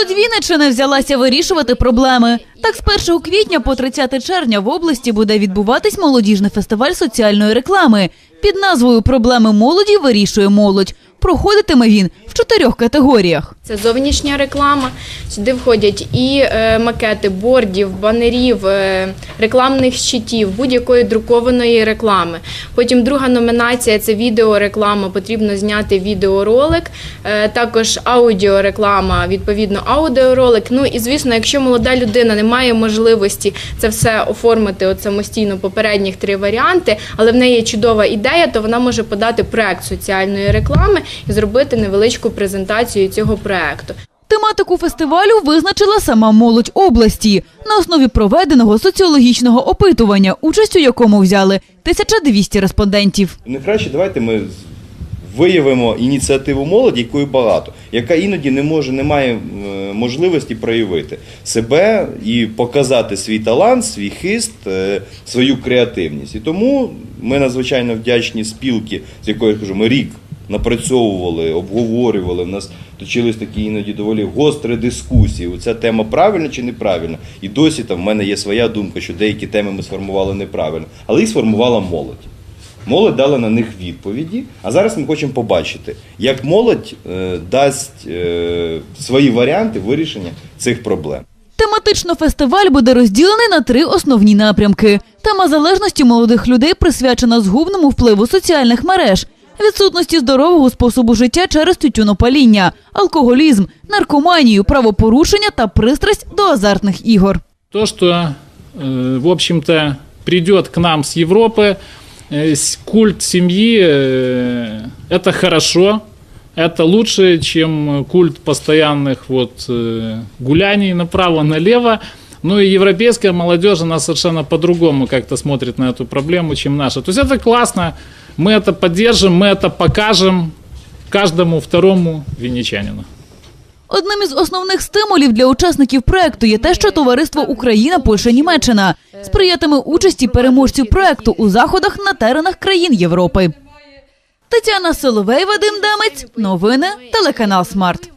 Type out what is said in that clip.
Молодь Вінниччини взялася вирішувати проблеми. Так, з 1 квітня по 30 червня в області буде відбуватись молодіжний фестиваль соціальної реклами. Під назвою Проблеми молоді вирішує молодь. Проходитиме він в чотирьох категоріях. Це зовнішня реклама. Сюди входять і е, макети бордів, банерів, е, рекламних щитів, будь-якої друкованої реклами. Потім друга номінація це відеореклама. Потрібно зняти відеоролик. Е, також аудіореклама, відповідно, аудіоролик. Ну і звісно, якщо молода людина не має можливості це все оформити от самостійно попередніх три варіанти, але в неї є чудова ідея, то вона може подати проект соціальної реклами і зробити невеличку презентацію цього проекту. Тематику фестивалю визначила сама молодь області на основі проведеного соціологічного опитування, участь у якому взяли 1200 респондентів. Не краще давайте ми виявимо ініціативу молоді, якої багато, яка іноді не може, не має е, можливості проявити себе і показати свій талант, свій хист, е, свою креативність. І тому ми надзвичайно вдячні спілки, з якою я кажу, ми рік напрацьовували, обговорювали. В нас точились такі іноді доволі гострі дискусії. Ця тема правильна чи неправильна. І досі там в мене є своя думка, що деякі теми ми сформували неправильно, але їх сформувала молодь. Молодь дала на них відповіді. А зараз ми хочемо побачити, як молодь е, дасть е, свої варіанти вирішення цих проблем. Тематично фестиваль буде розділений на три основні напрямки. Тема залежності молодих людей присвячена згубному впливу соціальних мереж, відсутності здорового способу життя через тютюнопаління, алкоголізм, наркоманію, правопорушення та пристрасть до азартних ігор. То, что, э, в общем-то, придет к нам с Европы, э, с- культ семьи, э, это хорошо, это лучше, чем культ постоянных вот э, гуляний направо-налево. Ну и европейская молодежь, она совершенно по-другому как-то смотрит на эту проблему, чем наша. То есть это классно, мы это поддержим, мы это покажем каждому второму винничанину. Одним із основних стимулів для учасників проекту є те, що товариство Україна, Польща, Німеччина сприятиме участі переможців проекту у заходах на теренах країн Європи. Тетяна Соловей, Вадим Демець. Новини телеканал Смарт.